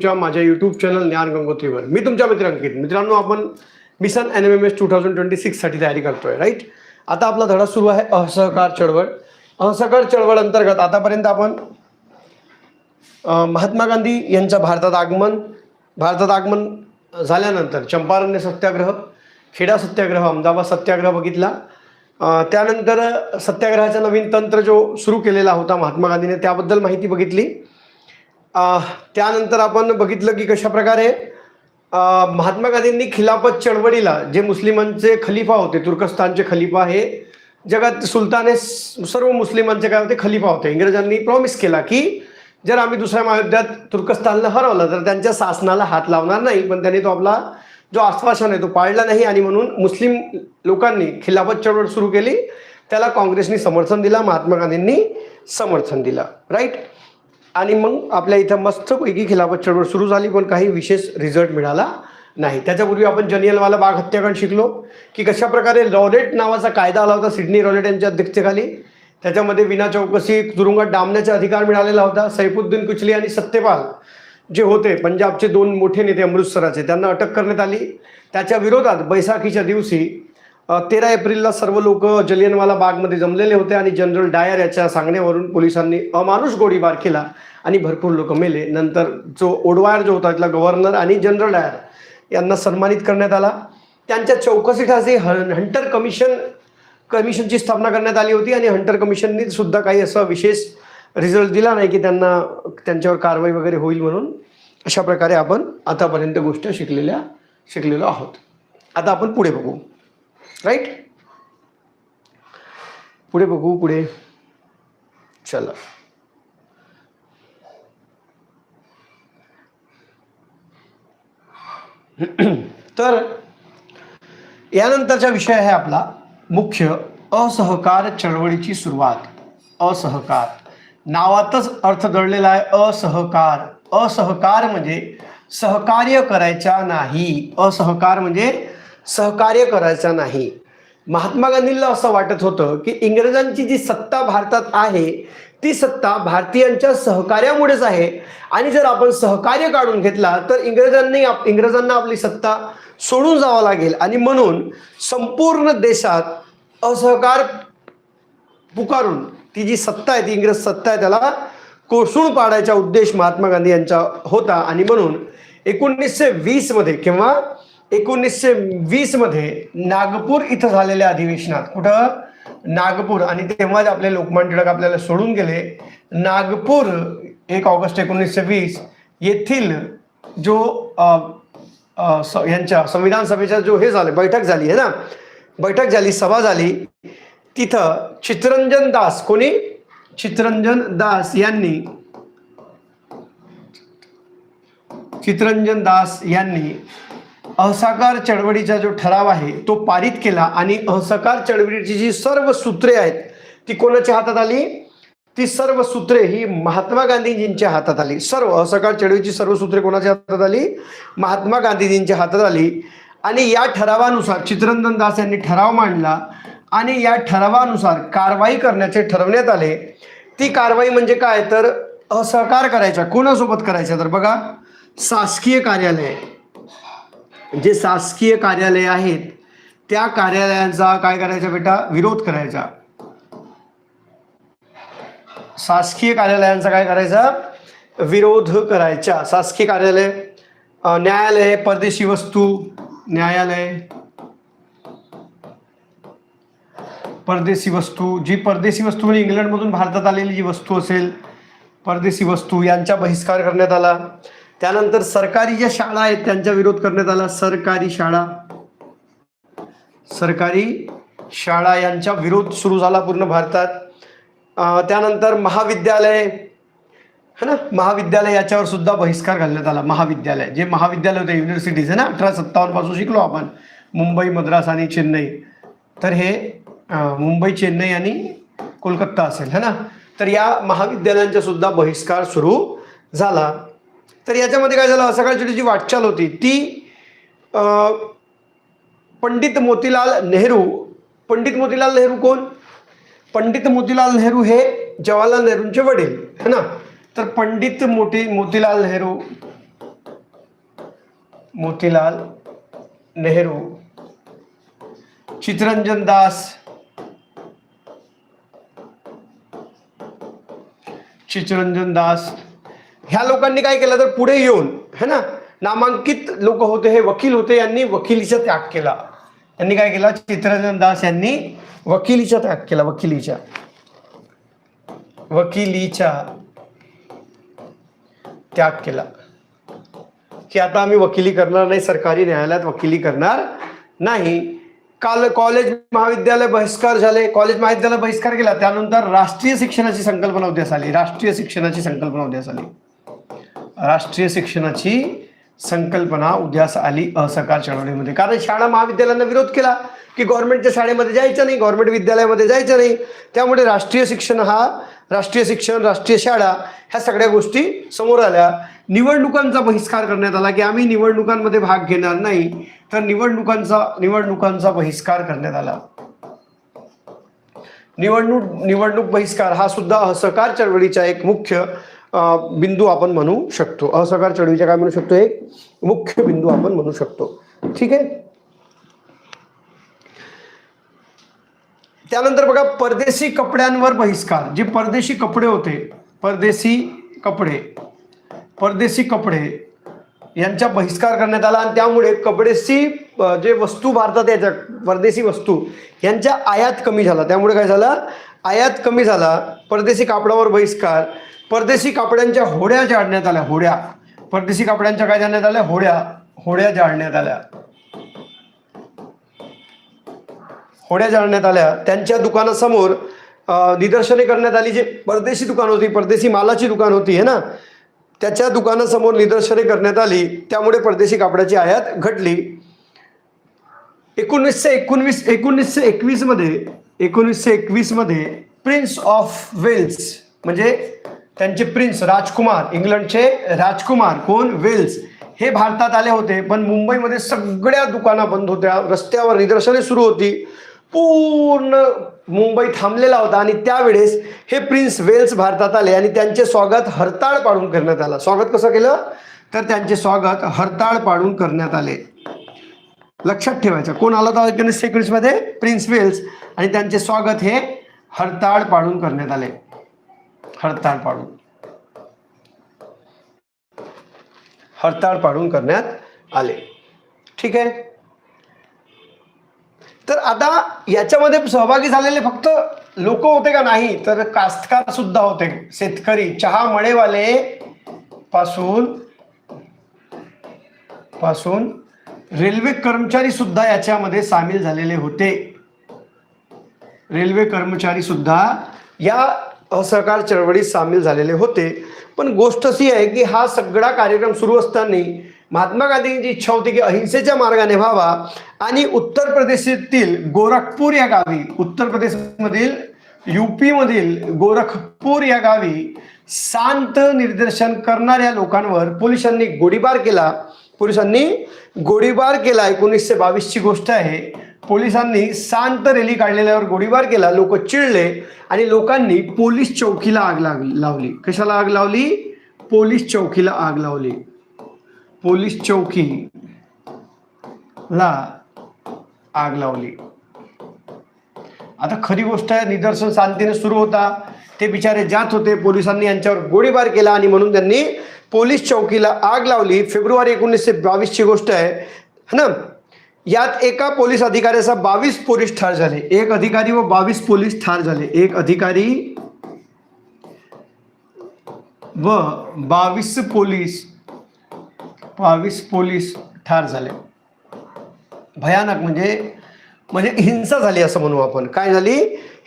तुमच्या माझ्या YouTube channel ज्ञान गंगोत्रीवर. मी तुमच्या मित्र अंकित. मित्रांनो आपण mission N M M S two thousand twenty सिक्ससाठी तयारी करतोय राईट आता आपला धडा सुरू आहे असहकार चळवळ. असहकार चळवळ अंतर्गत आतापर्यंत आपण महात्मा गांधी यांचं भारतात आगमन भारतात आगमन झाल्यानंतर चंपारण्य सत्याग्रह खेडा सत्याग्रह अहमदाबाद सत्याग्रह बघितला. त्यानंतर सत्याग्रहाचा नवीन तंत्र जो सुरू केलेला होता महात्मा गांधीने त्याबद्दल माहिती बघितली. त्यानंतर आपण बघितलं की कशा प्रकारे महात्मा गांधींनी खिलाफत चळवळीला जे मुस्लिमांचे खलिफा होते तुर्कस्तानचे खलिफा हे जगात सुलताने हे सर्व मुस्लिमांचे काय होते खलिफा होते. इंग्रजांनी प्रॉमिस केला की जर आम्ही दुसऱ्या महायुद्धात तुर्कस्तानला हरवलं तर त्यांच्या शासनाला हात लावणार नाही. पण त्यांनी तो आपला जो आश्वासन आहे तो पाळला नाही आणि म्हणून मुस्लिम लोकांनी खिलाफत चळवळ सुरू केली. त्याला काँग्रेसनी समर्थन दिला महात्मा गांधींनी समर्थन दिलं. राईट आणि मग आपल्या इथं मस्तपैकी खिलाफत चळवळ सुरू झाली पण काही विशेष रिझल्ट मिळाला नाही. त्याच्यापूर्वी आपण जनियलवाला बाग हत्याकांड शिकलो की कशा प्रकारे रॉलेट नावाचा कायदा आला होता सिडनी लॉरेट यांच्या अध्यक्षतेखाली. त्याच्यामध्ये विना चौकशी तुरुंगात डांबण्याचा अधिकार मिळालेला होता सैफुद्दीन कुचली आणि सत्यपाल जे होते पंजाबचे दोन मोठे नेते अमृतसराचे त्यांना अटक करण्यात आली. त्याच्या विरोधात बैसाखीच्या दिवशी तेरा एप्रिलला सर्व लोक जलियनवाला बागमध्ये जमलेले होते आणि जनरल डायर याच्या सांगण्यावरून पोलिसांनी अमानुष गोळीबार केला आणि भरपूर लोक मेले. नंतर जो ओडवायर जो होता तिथला गव्हर्नर आणि जनरल डायर यांना सन्मानित करण्यात आला. त्यांच्या चौकशीसाठी हं- हंटर कमिशन कमिशनची स्थापना करण्यात आली होती आणि हंटर कमिशननी सुद्धा काही असा विशेष रिझल्ट दिला नाही की त्यांना त्यांच्यावर कारवाई वगैरे होईल म्हणून. अशा प्रकारे आपण आतापर्यंत गोष्ट शिकलेल्या शिकलेलो आहोत. आता आपण पुढे बघू. राईट पुढे बघू पुढे. चला. तर यानंतरचा विषय आहे आपला मुख्य असहकार चळवळीची सुरुवात. असहकार. नावातच अर्थ दडलेला आहे असहकार. असहकार म्हणजे सहकार्य करायचा नाही. असहकार म्हणजे सहकार्य करायचा नाही. महात्मा गांधींना असं वाटत होतं की इंग्रजांची जी सत्ता भारतात आहे ती सत्ता भारतीयांच्या सहकार्यामुळेच आहे. आणि जर आपण सहकार्य काढून घेतला तर इंग्रजांनी आप- इंग्रजांना आपली सत्ता सोडून जावं लागेल. आणि म्हणून संपूर्ण देशात असहकार पुकारून ती जी सत्ता आहे ती इंग्रज सत्ता आहे त्याला कोसळून पाडायचा उद्देश महात्मा गांधी यांचा होता. आणि म्हणून एकोणीसशे वीसमध्ये किंवा एकोणीसशे वीसमध्ये नागपूर इथं झालेल्या अधिवेशनात कुठं? नागपूर. आणि तेव्हाच आपले लोकमान्य टिळक आपल्याला सोडून गेले. नागपूर एक ऑगस्ट एकोणीसशे वीस येथील जो यांच्या संविधान सभेच्या जो हे झालं बैठक झाली आहे ना? बैठक झाली सभा झाली. तिथं चित्रंजन दास कोणी? चित्रंजन दास यांनी चित्रंजन दास यांनी असहकार चळवळीचा जो ठराव आहे तो पारित केला आणि असहकार चळवळीची जी सर्व सूत्रे आहेत ती कोणाच्या हातात आली? ती सर्व सूत्रे ही महात्मा गांधीजींच्या हातात आली. सर्व असहकार चळवळीची सर्व सूत्रे कोणाच्या हातात आली? महात्मा गांधीजींच्या हातात आली. आणि या ठरावानुसार चित्रंजन दास यांनी ठराव मांडला आणि या ठरावानुसार कारवाई करण्याचे ठरवण्यात आले. ती कारवाई म्हणजे काय? तर असहकार करायचा कोणासोबत करायचा? तर बघा शासकीय कार्यालय. जे शासकीय कार्यालय आहेत त्या कार्यालयांचा काय करायचा बेटा? विरोध करायचा. शासकीय कार्यालयांचा काय करायचा? विरोध करायचा. शासकीय कार्यालय न्यायालय परदेशी वस्तू न्यायालय. परदेशी वस्तू जी परदेशी वस्तू म्हणजे इंग्लंडमधून भारतात आलेली जी वस्तू असेल परदेशी वस्तू यांचा बहिष्कार करण्यात आला. त्यानंतर सरकारी ज्या शाळा आहेत त्यांचा विरोध करण्यात आला. सरकारी शाळा. सरकारी शाळा यांचा विरोध सुरू झाला पूर्ण भारतात. त्यानंतर महाविद्यालय है ना? महाविद्यालय याच्यावर सुद्धा बहिष्कार घालण्यात आला. महाविद्यालय. जे महाविद्यालय होते युनिव्हर्सिटीज आहे ना? अठरा सत्तावन्नपासून शिकलो आपण. मुंबई मद्रास आणि चेन्नई. तर हे मुंबई चेन्नई आणि कोलकाता असेल है ना? तर या महाविद्यालयांचा सुद्धा बहिष्कार सुरू झाला. तर याच्यामध्ये काय झालं? सकाळची जी वाटचाल होती ती पंडित मोतीलाल नेहरू. पंडित मोतीलाल नेहरू कोण? पंडित मोतीलाल नेहरू हे जवाहरलाल नेहरूंचे वडील है ना? तर पंडित मोती मोतीलाल नेहरू मोतीलाल नेहरू चितरंजन दास चितरंजन दास ह्या लोकांनी काय केलं? तर पुढे येऊन है ना? नामांकित लोक होते हे वकील होते यांनी वकिलीचा त्याग केला. त्यांनी काय केला? चित्रंजन दास यांनी वकिलीचा त्याग केला वकिलीच्या वकिलीचा त्याग केला. की आता आम्ही वकिली करणार नाही सरकारी न्यायालयात वकिली करणार नाही. काल कॉलेज महाविद्यालय बहिष्कार झाले. कॉलेज महाविद्यालय बहिष्कार केला. त्यानंतर राष्ट्रीय शिक्षणाची संकल्पना उद्यास आली. राष्ट्रीय शिक्षणाची संकल्पना उद्यास आली. राष्ट्रीय शिक्षणाची संकल्पना उद्यास आली असहकार चळवळीमध्ये. कारण शाळा महाविद्यालयांना विरोध केला की गव्हर्नमेंटच्या शाळेमध्ये जायचं नाही गव्हर्नमेंट विद्यालयामध्ये जायचं नाही. त्यामुळे राष्ट्रीय शिक्षण हा राष्ट्रीय शिक्षण राष्ट्रीय शाळा ह्या सगळ्या गोष्टी समोर आल्या. निवडणुकांचा बहिष्कार करण्यात आला की आम्ही निवडणुकांमध्ये भाग घेणार नाही तर निवडणुकांचा निवडणुकांचा बहिष्कार करण्यात आला. निवडणूक निवडणूक बहिष्कार हा सुद्धा असहकार चळवळीचा एक मुख्य बिंदू आपण म्हणू शकतो. असहकार चळवळीचा काय म्हणू शकतो? एक मुख्य बिंदू आपण म्हणू शकतो. ठीक आहे? त्यानंतर बघा परदेशी कपड्यांवर बहिष्कार. जे परदेशी कपडे होते परदेशी कपडे परदेशी कपडे यांचा बहिष्कार करण्यात आला आणि त्यामुळे कपडेशी जे वस्तू भारतात याच्या परदेशी वस्तू यांच्या आयात कमी झाला. त्यामुळे काय झालं? आयात कमी झाला. परदेशी कापडावर बहिष्कार. परदेशी कापड्यांच्या होड्या जाळण्यात आल्या होड्या. परदेशी कापड्यांच्या काय जाळण्यात आल्या? होड्या. होड्या जाळण्यात आल्या. होड्या जाळण्यात आल्या. त्यांच्या दुकानासमोर निदर्शने करण्यात आली जे परदेशी दुकान होती परदेशी मालाची दुकान होती है ना? त्याच्या दुकानासमोर निदर्शने करण्यात आली. त्यामुळे परदेशी कापडाची आयात घटली. एकोणीसशे एकोणवीस एकोणीसशे एकवीसमध्ये एकोणीसशे एकवीसमध्ये प्रिन्स ऑफ वेल्स म्हणजे त्यांचे प्रिन्स राजकुमार इंग्लंडचे राजकुमार कोण? वेल्स. हे भारतात आले होते पण मुंबईमध्ये सगळ्या दुकाना बंद होत्या रस्त्यावर निदर्शने सुरू होती. पूर्ण मुंबई थांबलेला होता आणि त्यावेळेस हे प्रिन्स वेल्स भारतात आले आणि त्यांचे स्वागत हरताळ पाडून करण्यात आलं. स्वागत कसं केलं? तर त्यांचे स्वागत हरताळ पाडून करण्यात आले. लक्षात ठेवायचं कोण आला होता एकोणीसशे एकवीसमध्ये? Prince Wales. आणि त्यांचे स्वागत हे हरताळ पाडून करण्यात आले. हडताळ पाडून हडताळ पाडून करण्यात आले। ठीक आहे? तर आता याच्यामध्ये सहभागी झालेले फक्त लोक होते का नाही? तर कास्तकार सुद्धा होते. शेतकरी चहा मळेवाले पासून पासून रेल्वे कर्मचारी सुद्धा याच्यामध्ये सामील झालेले होते. रेल्वे कर्मचारी सुद्धा या असहकार चळवळीत सामील झालेले होते. पण गोष्ट अशी आहे की हा सगळा कार्यक्रम सुरू असताना महात्मा गांधींची इच्छा होती की अहिंसेच्या मार्गाने व्हावा आणि उत्तर प्रदेशातील गोरखपूर या गावी उत्तर प्रदेशमधील युपी मधील गोरखपूर या गावी शांत निर्देशन करणाऱ्या लोकांवर पोलिसांनी गोळीबार केला. पोलिसांनी गोळीबार केला. एकोणीसशे बावीसची गोष्ट आहे. पोलिसांनी शांत रॅली काढलेल्यावर गोळीबार केला. लोक चिडले आणि लोकांनी पोलीस चौकीला आग लाग लावली. कशाला आग लावली? पोलीस चौकीला आग लावली. पोलीस चौकी ला आग लावली. आता खरी गोष्ट आहे निदर्शन शांतीने सुरू होता. ते बिचारे जात होते. पोलिसांनी यांच्यावर गोळीबार केला आणि म्हणून त्यांनी पोलीस चौकीला आग लावली. फेब्रुवारी एकोणीसशे बावीसची गोष्ट आहे. है ना? यात एका पोलीस अधिकाऱ्याचा बावीस पोलीस ठार झाले. एक अधिकारी व बावीस पोलीस ठार झाले. एक अधिकारी व बावीस पोलीस बावीस पोलीस ठार झाले. भयानक म्हणजे म्हणजे हिंसा झाली असं म्हणू आपण. काय झाली?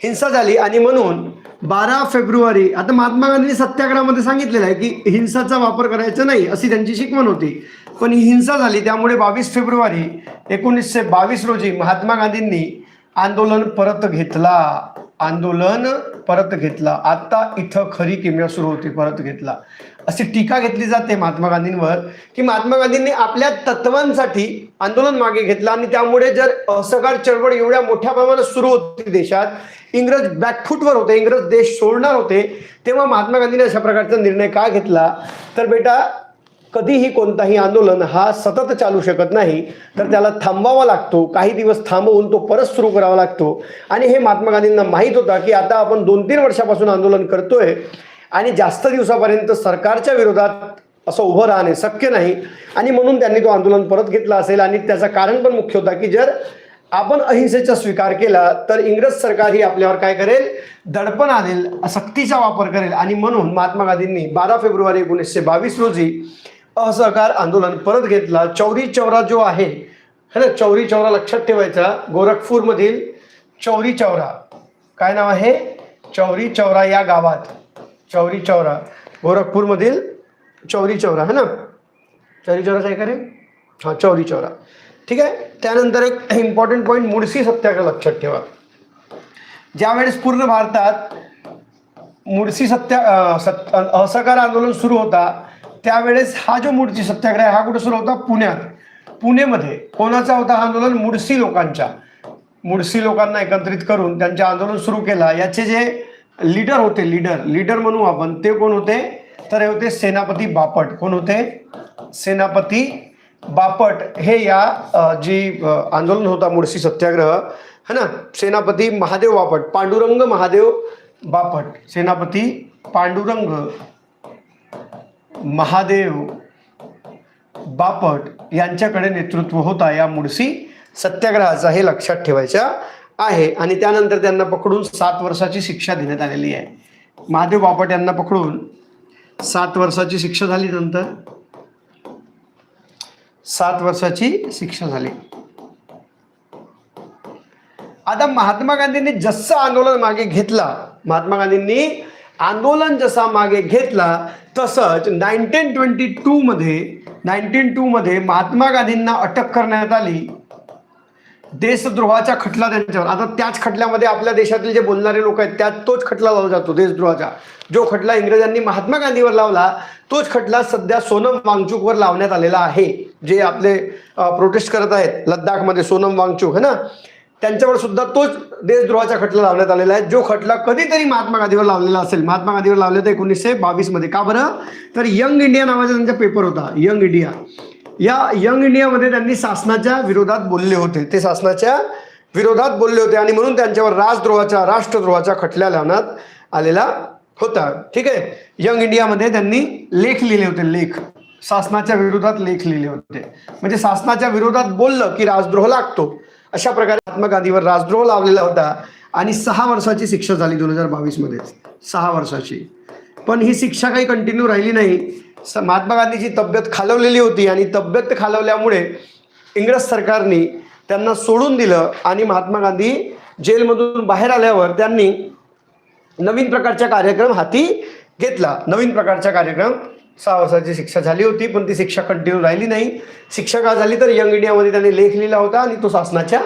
हिंसा झाली आणि म्हणून बारा फेब्रुवारी आता महात्मा गांधींनी सत्याग्रहामध्ये सांगितलेलं आहे की हिंसाचा वापर करायचा नाही अशी त्यांची शिकवण होती. पण ही हिंसा झाली. त्यामुळे बावीस फेब्रुवारी एकोणीसशे बावीस रोजी महात्मा गांधींनी आंदोलन परत घेतला. आंदोलन परत घेतला. आता इथं खरी किमया सुरू होती परत घेतला. अशी टीका घेतली जाते महात्मा गांधींवर की महात्मा गांधींनी आपल्या तत्वांसाठी आंदोलन मागे घेतलं आणि त्यामुळे जर असहकार चळवळ एवढ्या मोठ्या प्रमाणात सुरू होती देशात इंग्रज बॅकफूटवर होते इंग्रज देश सोडणार होते तेव्हा महात्मा गांधींनी अशा प्रकारचा निर्णय का घेतला? तर बेटा कधीही कोणताही आंदोलन हा सतत चालू शकत नाही तर त्याला थांबावा लागतो. काही दिवस थांबवून तो परत सुरू करावा लागतो. आणि हे महात्मा गांधींना माहीत होता की आता आपण दोन तीन वर्षापासून आंदोलन करतोय आणि जास्त दिवसापर्यंत सरकारच्या विरोधात असं उभं राहणे शक्य नाही. आणि म्हणून त्यांनी तो आंदोलन परत घेतला असेल. आणि त्याचं कारण पण मुख्य होता की जर आपण अहिंसेचा स्वीकार केला तर इंग्रज सरकार ही आपल्यावर काय करेल? दडपण आणेल सक्तीचा वापर करेल. आणि म्हणून महात्मा गांधींनी बारा फेब्रुवारी एकोणीसशे बावीस रोजी असहकार आंदोलन परत घेतला. चौरी चौरा जो आहे है ना? चौरी चौरा लक्षात ठेवायचा. गोरखपूरमधील चौरी चौरा. काय नाव आहे? चौरी चौरा या गावात. चौरी चौरा. गोरखपूरमधील चौरी चौरा है ना? चौरी चौराच आहे का रे हां चौरी चौरा. ठीक आहे? त्यानंतर एक इम्पॉर्टंट पॉईंट मुडसी सत्याग्रह लक्षात ठेवा. ज्यावेळेस पूर्ण भारतात मुडसी सत्या सत्या असहकार आंदोलन सुरू होता त्यावेळेस हा जो मुडसी सत्याग्रह आहे हा कुठे सुरू होता? पुण्यात. पुणेमध्ये. कोणाचा होता हा आंदोलन? मुडसी लोकांच्या मुडसी लोकांना एकत्रित करून त्यांचे आंदोलन सुरू केला. याचे जे लीडर होते लीडर लीडर म्हणू आपण ते कोण होते? तर हे होते सेनापती बापट. कोण होते? सेनापती बापट. हे या जी आंदोलन होता मुडसी सत्याग्रह है ना? सेनापती महादेव बापट. पांडुरंग महादेव बापट. सेनापती पांडुरंग महादेव बापट यांच्याकडे नेतृत्व होता या मुडसी सत्याग्रहाचा हे लक्षात ठेवायचं आहे. आणि त्यानंतर त्यांना पकडून सात वर्षाची शिक्षा देण्यात आलेली आहे. महादेव बापट यांना पकडून सात वर्षाची शिक्षा झाली नंतर. सात वर्षाची शिक्षा झाली. आता महात्मा गांधींनी जसं आंदोलन मागे घेतला महात्मा गांधींनी आंदोलन जसा मागे घेतला तसंच नाईन्टीन ट्वेंटी टूमध्ये नाईन्टीन टूमध्ये महात्मा गांधींना अटक करण्यात आली. देशद्रोहाचा खटला त्यांच्यावर. आता त्याच खटल्यामध्ये आपल्या देशातील जे बोलणारे लोक आहेत त्यात तोच खटला लावला जातो देशद्रोहाचा. जो खटला इंग्रजांनी महात्मा गांधीवर लावला तोच खटला सध्या सोनम वांगचूकवर लावण्यात आलेला आहे. जे आपले प्रोटेस्ट करत आहेत लद्दाखमध्ये सोनम वांगचूक है ना? त्यांच्यावर सुद्धा तोच देशद्रोहाचा खटला लावण्यात आलेला आहे. जो खटला कधीतरी महात्मा गांधीवर लावलेला असेल महात्मा गांधीवर लावले होते एकोणीसशे बावीसमध्ये का बरं? तर यंग इंडिया नावाचा त्यांचा पेपर होता यंग इंडिया. या यंग इंडियामध्ये त्यांनी शासनाच्या विरोधात बोलले होते. ते शासनाच्या विरोधात बोलले होते आणि म्हणून त्यांच्यावर राजद्रोहाच्या राष्ट्रद्रोहाच्या खटल्या लावण्यात आलेला होता. ठीक आहे? यंग इंडियामध्ये त्यांनी लेख लिहिले होते लेख. शासनाच्या विरोधात लेख लिहिले होते. म्हणजे शासनाच्या विरोधात बोललं की राजद्रोह लागतो. अशा प्रकारे महात्मा गांधीवर राजद्रोह लावलेला होता आणि सहा वर्षाची शिक्षा झाली दोन हजार बावीसमध्ये सहा वर्षाची. पण ही शिक्षा काही कंटिन्यू राहिली नाही. स- महात्मा गांधीची तब्येत खालवलेली होती आणि तब्येत खालवल्यामुळे इंग्रज सरकारने त्यांना सोडून दिलं आणि महात्मा गांधी जेलमधून बाहेर आल्यावर त्यांनी नवीन प्रकारचा कार्यक्रम हाती घेतला. नवीन प्रकारचा कार्यक्रम सहा वर्षाची शिक्षा झाली होती पण ती शिक्षा कंटिन्यू राहिली नाही. शिक्षा का झाली तर यंग इंडियामध्ये त्यांनी लेख लिहिला होता आणि तो शासनाच्या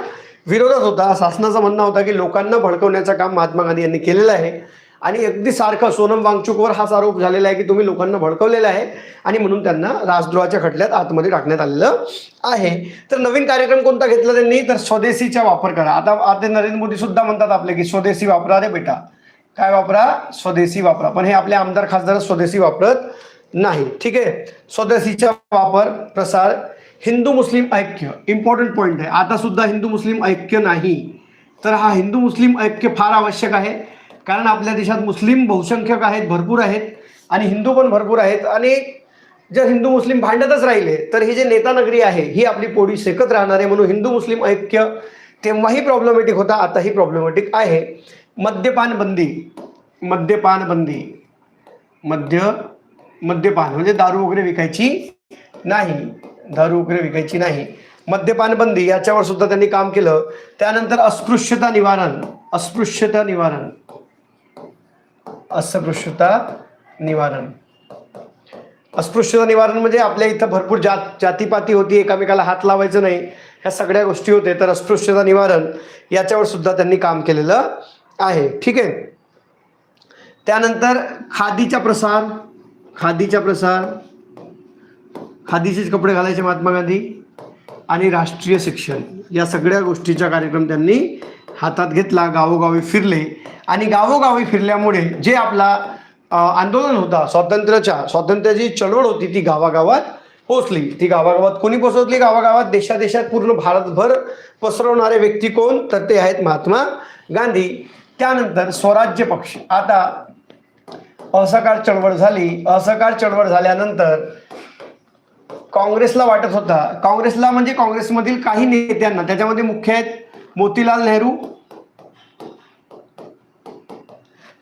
विरोधात होता. शासनाचं म्हणणं होता की लोकांना भडकवण्याचं काम महात्मा गांधी यांनी केलेलं आहे. आणि अगदी सारखं सोनम वांगचूकवर हाच आरोप झालेला आहे की तुम्ही लोकांना भडकवलेला आहे आणि म्हणून त्यांना राजद्रोहाच्या खटल्यात आतमध्ये टाकण्यात आलेलं आहे. तर नवीन कार्यक्रम कोणता घेतला त्यांनी? तर स्वदेशीचा वापर करा. आता आता नरेंद्र मोदी सुद्धा म्हणतात आपले की स्वदेशी वापरा रे बेटा. काय वापरा? स्वदेशी वापरा. पण हे आपले आमदार खासदार स्वदेशी वापरत नाही. ठीक आहे? स्वदेशीचा वापर प्रसार हिंदू मुस्लिम ऐक्य. इम्पॉर्टंट पॉईंट आहे. आता सुद्धा हिंदू मुस्लिम ऐक्य नाही. तर हा हिंदू मुस्लिम ऐक्य फार आवश्यक आहे. कारण आपल्या देशात मुस्लिम बहुसंख्यक आहेत भरपूर आहेत आणि हिंदू पण भरपूर आहेत. आणि जर हिंदू मुस्लिम भांडतच राहिले तर ही जे नेता नगरी आहे ही आपली पोळी शेकत राहणार आहे. म्हणून हिंदू मुस्लिम ऐक्य तेव्हाही प्रॉब्लेमॅटिक होता आताही प्रॉब्लेमॅटिक आहे. मद्यपान बंदी मद्यपान बंदी मद्य मद्यपान म्हणजे दारू वगैरे विकायची नाही. दारू वगैरे विकायची नाही. मद्यपान बंदी याच्यावर सुद्धा त्यांनी काम केलं. त्यानंतर अस्पृश्यता निवारण अस्पृश्यता निवारण. अस्पृश्यता निवारण. अस्पृश्यता निवारण म्हणजे आपल्या इथं भरपूर जात जातीपाती होती एकामेकाला हात लावायचं नाही. ह्या सगळ्या गोष्टी होते तर अस्पृश्यता निवारण याच्यावर सुद्धा त्यांनी काम केलेलं आहे. ठीक आहे? त्यानंतर खादीचा प्रसार. खादीचा प्रसार खादीचेच कपडे घालायचे महात्मा गांधी आणि राष्ट्रीय शिक्षण. या सगळ्या गोष्टीचा कार्यक्रम त्यांनी हातात घेतला गावोगावी फिरले आणि गावोगावी फिरल्यामुळे जे आपला आंदोलन होता स्वातंत्र्याच्या स्वातंत्र्याची चळवळ होती ती गावागावात पोचली ती गावागावात कोणी पोचवली गावागावात देशादेशात पूर्ण भारतभर पसरवणारे व्यक्ती कोण? तर ते आहेत महात्मा गांधी. त्यानंतर स्वराज्य पक्ष. आता असहकार चळवळ झाली. असहकार चळवळ झाल्यानंतर काँग्रेसला वाटत होता. काँग्रेसला म्हणजे काँग्रेसमधील काही नेत्यांना त्याच्यामध्ये मुख्य आहेत मोतीलाल नेहरू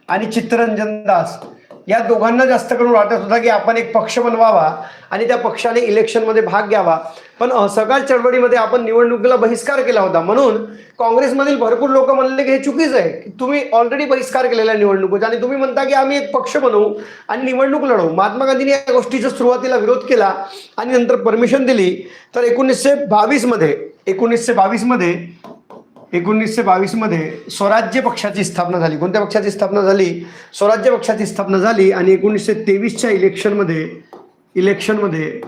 आणि चित्तरंजन दास. या दोघांना जास्त करून वाटत होता की आपण एक पक्ष बनवावा आणि त्या पक्षाने इलेक्शनमध्ये भाग घ्यावा. पण असहकार चळवळीमध्ये आपण निवडणुकीला बहिष्कार केला होता. म्हणून काँग्रेसमधील भरपूर लोक म्हणले की हे चुकीचं आहे. की तुम्ही ऑलरेडी बहिष्कार केलेला निवडणुकीचा आणि तुम्ही म्हणता की आम्ही एक पक्ष बनवू आणि निवडणूक लढवू. महात्मा गांधींनी या गोष्टीचा सुरुवातीला विरोध केला आणि नंतर परमिशन दिली. तर एकोणीसशे बावीसमध्ये एकोणीसशे बावीसमध्ये एकोणीसशे बावीसमध्ये स्वराज्य पक्षाची स्थापना झाली. कोणत्या पक्षाची स्थापना झाली? स्वराज्य पक्षाची स्थापना झाली आणि एकोणीसशे तेवीसच्या इलेक्शनमध्ये इलेक्शनमध्ये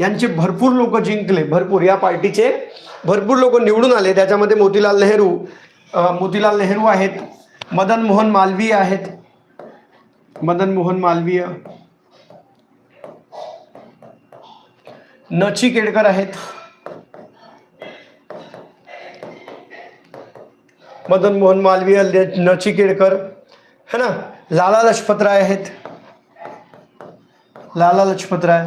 यांचे भरपूर लोक जिंकले. भरपूर. या पार्टीचे भरपूर लोक निवडून आले. त्याच्यामध्ये मोतीलाल नेहरू मोतीलाल नेहरू आहेत. मदन मोहन मालवीय आहेत. मदन मोहन मालवीय. नची केडकर आहेत. मदन मोहन मालवीय नचिकेडकर है ना? लाला लजपतराय आहेत. लाला लजपतराय.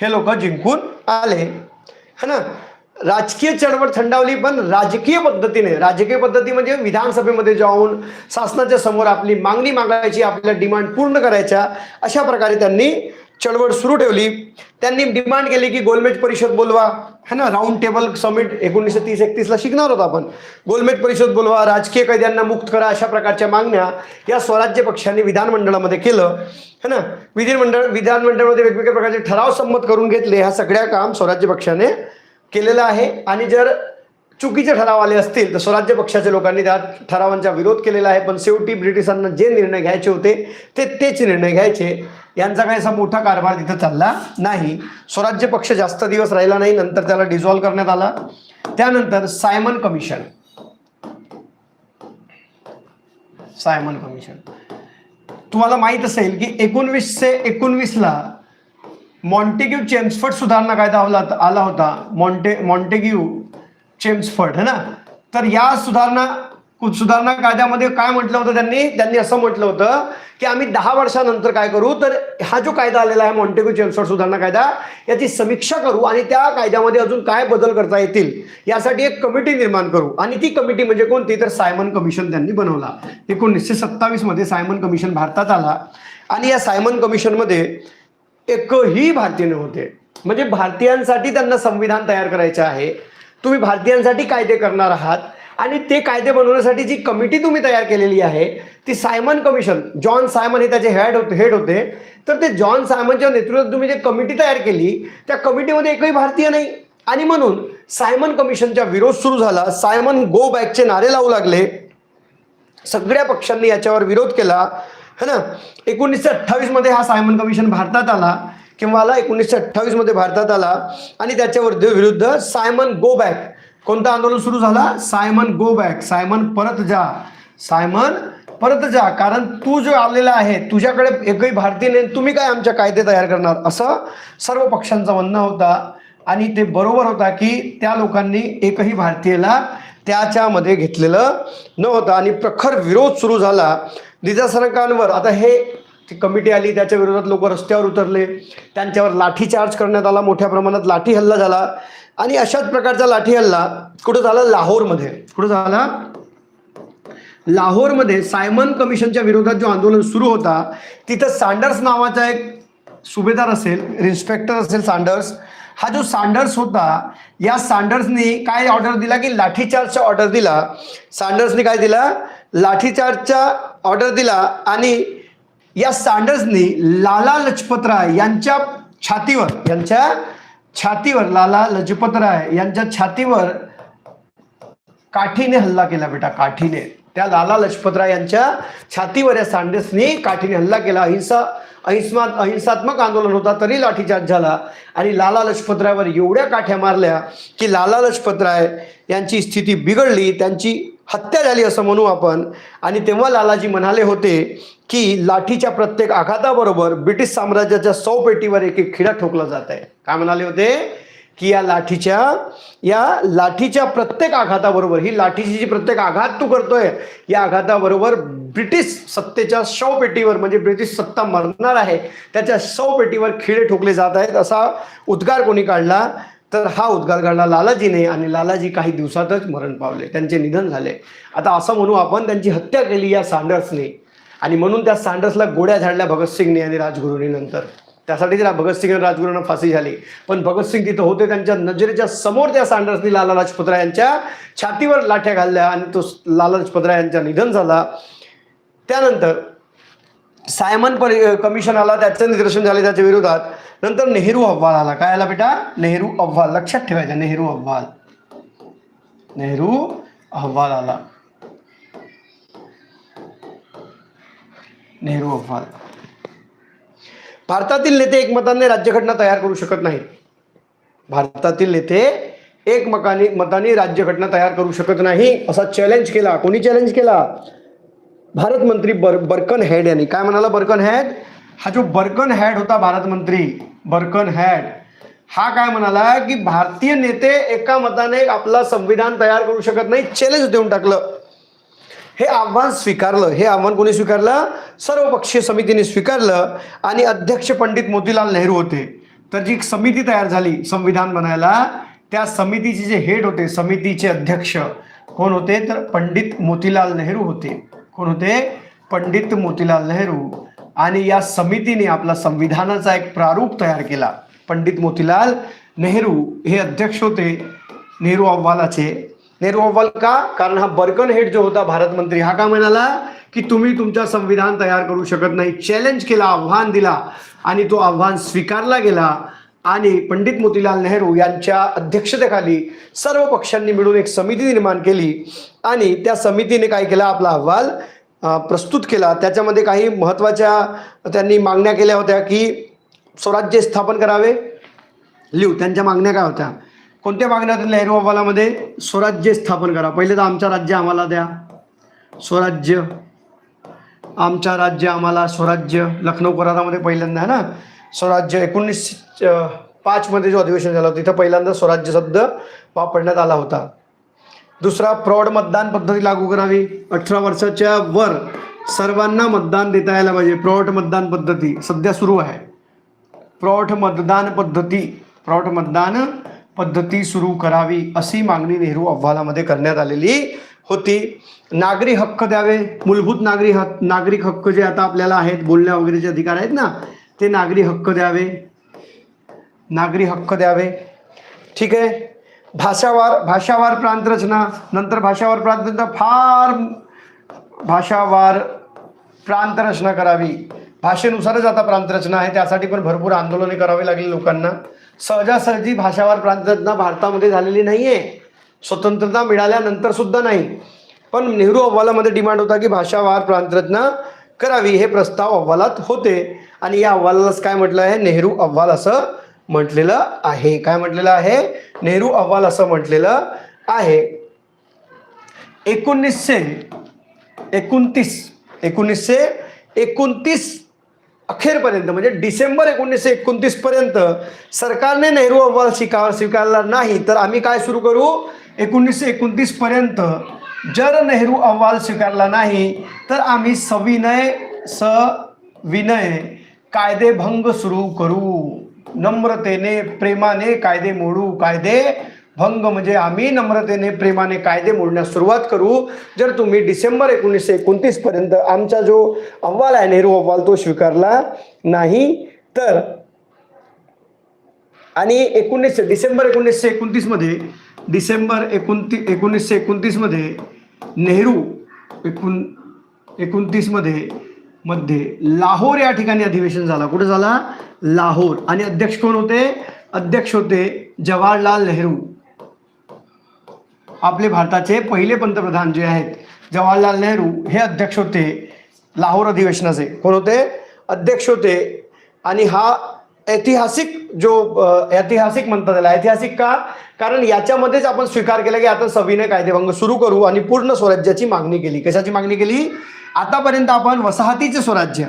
हे लोक जिंकून आले. है ना? राजकीय चळवळ थंडावली पण राजकीय पद्धतीने राजकीय पद्धती म्हणजे विधानसभेमध्ये जाऊन शासनाच्या समोर आपली मागणी मागायची आपल्या डिमांड पूर्ण करायच्या अशा प्रकारे त्यांनी चळवळ सुरू ठेवली. त्यांनी डिमांड केली की गोलमेज परिषद बोलवा. है ना राऊंड टेबल समिट एकोणीसशे तीस एकतीसला शिकणार होतो आपण. गोलमेट परिषद बोलवा राजकीय कैद्यांना मुक्त करा अशा प्रकारच्या मागण्या या स्वराज्य पक्षाने विधानमंडळामध्ये केलं. है ना? विधिमंडळ विधानमंडळामध्ये वेगवेगळ्या प्रकारचे ठराव संमत करून घेतले ह्या सगळ्या काम स्वराज्य पक्षाने केलेलं आहे. आणि जर चुकीचे ठराव आले असतील तर स्वराज्य पक्षाच्या लोकांनी त्या ठरावांचा विरोध केलेला आहे. पण शेवटी ब्रिटिशांना जे निर्णय घ्यायचे होते ते तेच निर्णय घ्यायचे. यांचा काही असा मोठा कारभार तिथं चालला नाही. स्वराज्य पक्ष जास्त दिवस राहिला नाही नंतर त्याला डिझॉल्व्ह करण्यात आला. त्यानंतर सायमन कमिशन. Simon commission. तुम्हाला माहीत असेल की एकोणवीसशे एकोणवीसला मॉन्टेग्यू चेम्सफर्ड सुधारणा कायदा आला आला होता. मॉन्टे मॉन्टेग्यू चेम्सफर्ड है ना? तर या सुधारणा सुधारणा कायद्यामध्ये काय म्हटलं होतं त्यांनी? त्यांनी असं म्हटलं होतं की आम्ही दहा वर्षानंतर काय करू? तर हा जो कायदा आलेला आहे मॉन्टेग्यू चेम्सफर्ड सुधारणा कायदा याची समीक्षा करू आणि त्या कायद्यामध्ये अजून काय बदल करता येतील यासाठी एक कमिटी निर्माण करू. आणि ती कमिटी म्हणजे कोणती? तर सायमन कमिशन त्यांनी बनवला. एकोणीसशे सत्तावीसमध्ये सायमन कमिशन भारतात आला. आणि या सायमन कमिशनमध्ये एकही भारतीय नव्हते. म्हणजे भारतीयांसाठी त्यांना संविधान तयार करायचे आहे. तुम्ही भारतीयांसाठी कायदे करणार आहात आणि ते कायदे बनवण्यासाठी जी कमिटी तुम्ही तयार केलेली आहे ती सायमन कमिशन जॉन सायमन हे त्याचे हेड होते हेड होते. तर ते जॉन सायमनच्या नेतृत्वात तुम्ही जे कमिटी तयार केली त्या कमिटीमध्ये एकही भारतीय नाही. आणि म्हणून सायमन कमिशनचा विरोध सुरू झाला. सायमन गो बॅकचे नारे लावू लागले. सगळ्या पक्षांनी याच्यावर विरोध केला. है ना? एकोणीसशे अठ्ठावीसमध्ये हा सायमन कमिशन भारतात आला. किंवा आला एकोणीसशे अठ्ठावीसमध्ये भारतात आला आणि त्याच्यावर विरुद्ध सायमन गो बॅक. कोणतं आंदोलन सुरू झाला? Simon go back. सायमन परत जा. सायमन परत जा. कारण तू जो आलेला आहे तुझ्याकडे एकही भारतीय नाही तुम्ही काय आमच्या कायदे तयार करणार? असं सर्व पक्षांचं म्हणणं होता. आणि ते बरोबर होता की त्या लोकांनी एकही भारतीयला त्याच्यामध्ये घेतलेलं नव्हतं. आणि प्रखर विरोध सुरू झाला. निजासरकांवर. आता हे ती कमिटी आली त्याच्या विरोधात लोक रस्त्यावर उतरले त्यांच्यावर लाठीचार्ज करण्यात आला मोठ्या प्रमाणात लाठी हल्ला झाला. आणि अशाच प्रकारचा लाठी हल्ला कुठं झाला? लाहोरमध्ये. कुठं झाला? लाहोरमध्ये सायमन कमिशनच्या विरोधात जो आंदोलन सुरू होता तिथं सांडर्स नावाचा एक सुभेदार असेल इन्स्पेक्टर असेल सांडर्स हा जो सांडर्स होता या सांडर्सनी काय ऑर्डर दिला की लाठीचार्जचा ऑर्डर दिला? सांडर्सनी काय दिला? लाठीचार्जचा ऑर्डर दिला आणि या सांडर्सने लाला लजपतराय यांच्या छातीवर यांच्या छातीवर लाला लजपतराय यांच्या छातीवर काठीने हल्ला केला बेटा काठीने. त्या लाला लजपतराय यांच्या छातीवर या सँडर्सनी काठीने हल्ला केला. अहिंसा अहिंसा अहिंसात्मक आंदोलन होता तरी लाठीचार्ज झाला. आणि लाला लजपतरायवर एवढ्या काठ्या मारल्या की लाला लजपतराय यांची स्थिती बिघडली त्यांची हत्या झाली असं म्हणू आपण. आणि तेव्हा लालाजी म्हणाले होते की लाठीच्या प्रत्येक आघाताबरोबर ब्रिटिश साम्राज्याच्या सौ पेटीवर एक एक खिडा ठोकला जात आहे. काय म्हणाले होते? की या लाठीच्या या लाठीच्या प्रत्येक आघाताबरोबर ही लाठीची जी प्रत्येक आघात तू करतोय या आघाताबरोबर ब्रिटिश सत्तेच्या शवपेटीवर म्हणजे ब्रिटिश सत्ता मरणार आहे त्याच्या शवपेटीवर खिळे ठोकले जात आहेत असा उद्गार कोणी काढला? तर हा उद्गार घडला लालाजीने आणि लालाजी काही दिवसातच मरण पावले. त्यांचे निधन झाले. आता असं म्हणू आपण त्यांची हत्या केली या सांडर्सने. आणि म्हणून त्या सांडर्सला गोड्या झाडल्या भगतसिंगने आणि राजगुरूने नंतर. त्यासाठी त्याला भगतसिंग आणि राजगुरूंना फाशी झाली. पण भगतसिंग तिथं होते त्यांच्या नजरेच्या समोर त्या सांडर्सनी लाला लाजपतराय यांच्या छातीवर लाठ्या घालल्या आणि तो लाला लाजपतराय यांचा निधन झाला. त्यानंतर सायमन परि कमिशन आला त्याचं निदर्शन झाले त्याच्या विरोधात. नंतर नेहरू अहवाल आला. काय आला बेटा? नेहरू अहवाल लक्षात ठेवायचा. नेहरू अहवाल नेहरू अहवाल आला. नेहरू अहवाल भारतातील नेते एकमताने राज्यघटना तयार करू शकत नाहीत. भारतातील नेते एकमताने मताने राज्यघटना तयार करू शकत नाही. असा चॅलेंज केला. कोणी चॅलेंज केला? भारत मंत्री बर बर्कन हेड यांनी. काय म्हणाला बर्कन हेड? हा जो बर्कन हेड होता भारत मंत्री बर्कन हेड हा काय म्हणाला की भारतीय नेते एका मताने आपला संविधान तयार करू शकत नाही चॅलेंज देऊन टाकलं. हे आव्हान स्वीकारलं. हे आव्हान कोणी स्वीकारलं? सर्वपक्षीय समितीने स्वीकारलं आणि अध्यक्ष पंडित मोतीलाल नेहरू होते. तर जी समिती तयार झाली संविधान बनायला त्या समितीचे जे हेड होते समितीचे अध्यक्ष कोण होते? तर पंडित मोतीलाल नेहरू होते. कोण होते? पंडित मोतीलाल नेहरू. आणि या समितीने आपला संविधानाचा एक प्रारूप तयार केला. पंडित मोतीलाल नेहरू हे अध्यक्ष होते नेहरू अहवालाचे नेहरू अहवाल का? कारण हा बर्कन हेड जो होता भारत मंत्री हा का म्हणाला की तुम्ही तुमचा संविधान तयार करू शकत नाही. चॅलेंज केला आव्हान दिला आणि तो आव्हान स्वीकारला गेला. आणि पंडित मोतीलाल नेहरू यांच्या अध्यक्षतेखाली सर्व पक्षांनी मिळून एक समिती निर्माण केली. आणि त्या समितीने काय केला? आपला अहवाल प्रस्तुत केला. त्याच्यामध्ये काही महत्त्वाच्या त्यांनी मागण्या केल्या होत्या की स्वराज्य स्थापन करावे. लिहू. त्यांच्या मागण्या काय होत्या? कोणत्या मागण्या होत्या नेहरू अहवालामध्ये? स्वराज्य स्थापन करा. पहिले तर आमच्या राज्य आम्हाला द्या. स्वराज्य. आमच्या राज्य आम्हाला स्वराज्य. लखनौ करारामध्ये पहिल्यांदा आहे ना? स्वराज्य एकोणीस पाचमध्ये जो अधिवेशन झालं होतं तिथं पहिल्यांदा स्वराज्य शब्द वापरण्यात आला होता. दुसरा प्रौढ मतदान पद्धती लागू करावी. अठरा वर्षाच्या वर सर्वांना मतदान देता यायला पाहिजे. प्रौढ मतदान पद्धती सध्या सुरू आहे. प्रौढ मतदान पद्धती प्रौढ मतदान पद्धती सुरू करावी अशी मागणी नेहरू अहवालामध्ये करण्यात आलेली होती. नागरी हक्क द्यावे. मूलभूत नागरी हक नागरिक हक्क जे आता आपल्याला आहेत बोलण्या वगैरेचे अधिकार आहेत ना ते नागरी हक्क द्यावे. नागरी हक्क द्यावे. ठीक आहे? भाषावार भाषावार प्रांतरचना नंतर भाषावार प्रांतरचना फार भाषावार प्रांतरचना करावी. भाषेनुसारच आता प्रांतरचना आहे. त्यासाठी पण भरपूर आंदोलने करावी लागली लोकांना. सहजासहजी भाषावार प्रांतरचना भारतामध्ये झालेली नाही आहे स्वतंत्रता मिळाल्यानंतर सुद्धा नाही. पण नेहरू अहवालामध्ये डिमांड होता की भाषावार प्रांतरचना करावी हे प्रस्ताव अहवालात होते. आणि या अहवालालाच काय म्हटलं आहे? नेहरू अहवाल असं म्हटलेलं आहे. काय म्हटलेलं आहे? नेहरू अहवाल असं म्हटलेलं आहे. एकोणीसशे एकोणतीस एकोणीसशे एकोणतीस अखेरपर्यंत म्हणजे डिसेंबर एकोणीसशे एकोणतीस पर्यंत सरकारने नेहरू अहवाल स्वीकार स्वीकारला नाही. तर आम्ही काय सुरू करू? एकोणीसशे एकोणतीस पर्यंत जर नेहरू अहवाल स्वीकारला नाही तर आम्ही सविनय सविनय कायदेभंग सुरू करू. नम्रतेने प्रेमाने कायदे मोडू. कायदे भंग म्हणजे आम्ही नम्रतेने प्रेमाने कायदे मोडण्यास सुरुवात करू. जर तुम्ही डिसेंबर एकोणीसशे एकोणतीस पर्यंत आमचा जो अहवाल आहे नेहरू अहवाल तो स्वीकारला नाही तर आणि एकोणीसशे डिसेंबर एकोणीसशे एकोणतीसमध्ये डिसेंबर एकोणती एकोणीसशे एकोणतीसमध्ये नेहरू एकोण एकोणतीसमध्ये मध्ये लाहोर या ठिकाणी अधिवेशन झाला. कुठे झाला? लाहोर. आणि अध्यक्ष कोण होते? अध्यक्ष होते जवाहरलाल नेहरू. आपले भारताचे पहिले पंतप्रधान जे आहेत जवाहरलाल नेहरू हे अध्यक्ष होते लाहोर अधिवेशनाचे. कोण होते? अध्यक्ष होते. आणि हा ऐतिहासिक जो ऐतिहासिक म्हणतात त्याला ऐतिहासिक का कारण याच्यामध्येच आपण स्वीकार केला की आता सविनय कायदेभंग सुरू करू आणि पूर्ण स्वराज्याची मागणी केली. कशाची मागणी केली? आतापर्यंत आपण वसाहतीचे स्वराज्य.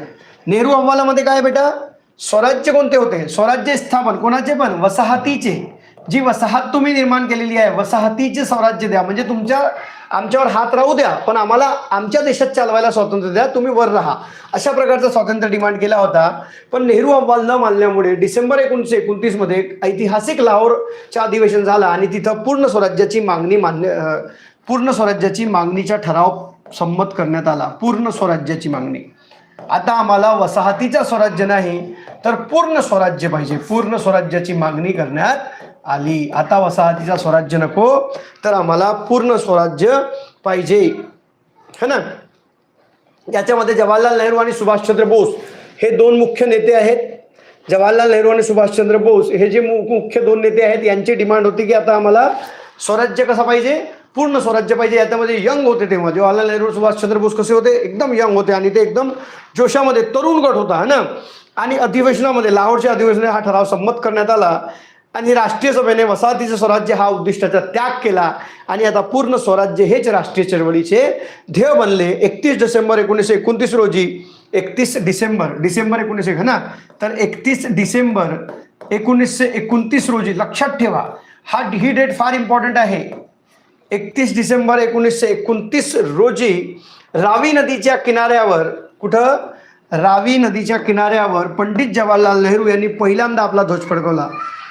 नेहरू अहवालामध्ये काय बेटा? स्वराज्य कोणते होते? स्वराज्य स्थापन. कोणाचे पण? वसाहतीचे. जी वसाहत तुम्ही निर्माण केलेली आहे वसाहतीचे स्वराज्य द्या. म्हणजे तुमच्या आमच्यावर हात राहू द्या पण आम्हाला आमच्या देशात चालवायला स्वातंत्र्य द्या तुम्ही वर राहा. अशा प्रकारचा स्वातंत्र्य डिमांड केला होता. पण नेहरू अहवाल न मानल्यामुळे डिसेंबर एकोणीसशे एकोणतीसमध्ये ऐतिहासिक लाहोरचं अधिवेशन झालं आणि तिथं पूर्ण स्वराज्याची मागणी मान्य पूर्ण स्वराज्याची मागणीचा ठराव संमत करण्यात आला. पूर्ण स्वराज्याची मागणी. आता आम्हाला वसाहतीचा स्वराज्य नाही तर पूर्ण स्वराज्य पाहिजे. पूर्ण स्वराज्याची मागणी करण्यात आली. आता वसाहतीचा स्वराज्य नको तर आम्हाला पूर्ण स्वराज्य पाहिजे. है ना? याच्यामध्ये जवाहरलाल नेहरू आणि सुभाषचंद्र बोस हे दोन मुख्य नेते आहेत. जवाहरलाल नेहरू आणि सुभाषचंद्र बोस हे जे मुख्य दोन नेते आहेत यांची डिमांड होती की आता आम्हाला स्वराज्य कसं पाहिजे? पूर्ण स्वराज्य पाहिजे. याच्यामध्ये यंग होते तेव्हा. जवाहरलाल नेहरू सुभाषचंद्र बोस कसे होते? एकदम यंग होते आणि ते एकदम जोशामध्ये तरुण गट होता. है ना? आणि अधिवेशनामध्ये लाहोरच्या अधिवेशनात हा ठराव संमत करण्यात आला. आणि राष्ट्रीय सभेने वसाहतीचे स्वराज्य हा उद्दिष्टाचा त्याग केला. आणि आता पूर्ण स्वराज्य हेच राष्ट्रीय चळवळीचे ध्येय बनले. एकतीस डिसेंबर एकोणीसशे एकोणतीस रोजी एकतीस डिसेंबर डिसेंबर एकोणीसशे है ना? तर एकतीस डिसेंबर एकोणीसशे एकोणतीस रोजी लक्षात ठेवा हा ही डेट फार इम्पॉर्टंट आहे. एकतीस डिसेंबर एकोणीसशे एकोणतीस रोजी रावी नदीच्या किनाऱ्यावर कुठं? रावी नदीच्या किनाऱ्यावर पंडित जवाहरलाल नेहरू यांनी पहिल्यांदा आपला ध्वज फडकवला.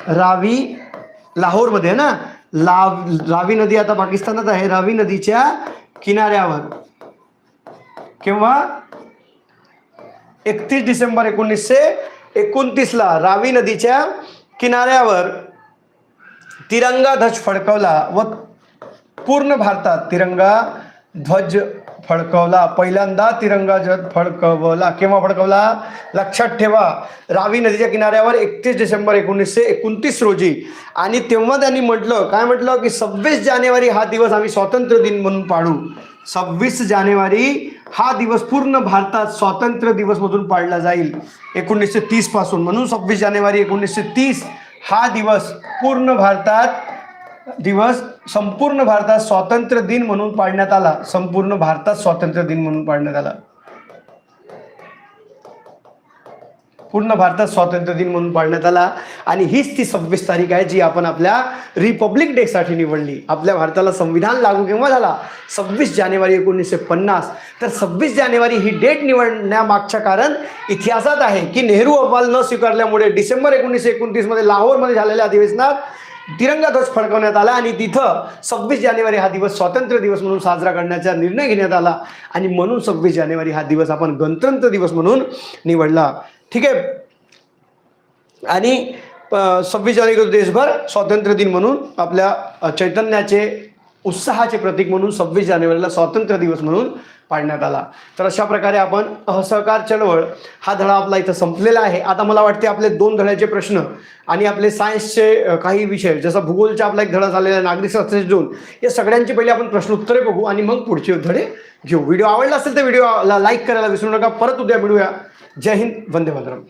रावी लाहोरमध्ये ना? लाव रावी नदी आता पाकिस्तानात आहे. रावी नदीच्या किनाऱ्यावर. किंवा एकतीस डिसेंबर एकोणीसशे एकोणतीसला रावी नदीच्या किनाऱ्यावर तिरंगा ध्वज फडकवला व पूर्ण भारतात तिरंगा ध्वज फडकवला. पहिल्यांदा तिरंगा ध्वज फडकवला. केव्हा फडकवला? लक्षात ठेवा. रावी नदीच्या किनाऱ्यावर एकतीस डिसेंबर एकोणीसशे एकोणतीस रोजी. आणि तेव्हा त्यांनी म्हटलं काय म्हटलं? की सव्वीस जानेवारी हा दिवस आम्ही स्वातंत्र्य दिन म्हणून पाडू सव्वीस जानेवारी हा दिवस पूर्ण भारतात स्वातंत्र्य दिवस मधून पाळला जाईल. एकोणीसशे तीसपासून. म्हणून सव्वीस जानेवारी एकोणीसशे तीस हा दिवस पूर्ण भारतात दिवस संपूर्ण भारतात स्वातंत्र्य दिन म्हणून पाडण्यात आला. संपूर्ण भारतात स्वातंत्र्य दिन म्हणून पाडण्यात आला. पूर्ण भारतात स्वातंत्र्य दिन म्हणून पाळण्यात आला. आणि हीच ती सव्वीस तारीख आहे जी आपण आपल्या रिपब्लिक डे साठी निवडली. आपल्या भारताला संविधान लागू केव्हा झाला? सव्वीस जानेवारी एकोणीसशे पन्नास. तर सव्वीस जानेवारी ही डेट निवडण्यामागच्या कारण इतिहासात आहे की नेहरू अहवाल न स्वीकारल्यामुळे डिसेंबर एकोणीसशे एकोणतीसमध्ये लाहोरमध्ये झालेल्या अधिवेशनात तिरंगा ध्वज फडकवण्यात आला आणि तिथं सव्वीस जानेवारी हा दिवस स्वातंत्र्य दिवस म्हणून साजरा करण्याचा निर्णय घेण्यात आला. आणि म्हणून सव्वीस जानेवारी हा दिवस आपण गणतंत्र दिवस म्हणून निवडला. ठीक आहे? आणि सव्वीस जानेवारी देशभर स्वातंत्र्य दिन म्हणून आपल्या चैतन्याचे उत्साहाचे प्रतीक म्हणून सव्वीस जानेवारीला स्वातंत्र्य दिवस म्हणून पाडण्यात आला. तर अशा प्रकारे आपण असहकार चळवळ हा धडा आपला इथं संपलेला आहे. आता मला वाटते आपले दोन धड्याचे प्रश्न आणि आपले सायन्सचे काही विषय जसं भूगोलचा आपला एक धडा झालेला नागरिक शास्त्राचे दोन या सगळ्यांची पहिले आपण प्रश्न उत्तरे बघू आणि मग पुढचे धडे घेऊ. व्हिडिओ आवडला असेल तर व्हिडिओला लाईक करायला विसरू नका. परत उद्या मिळूया. जय हिंद वंदे मातरम.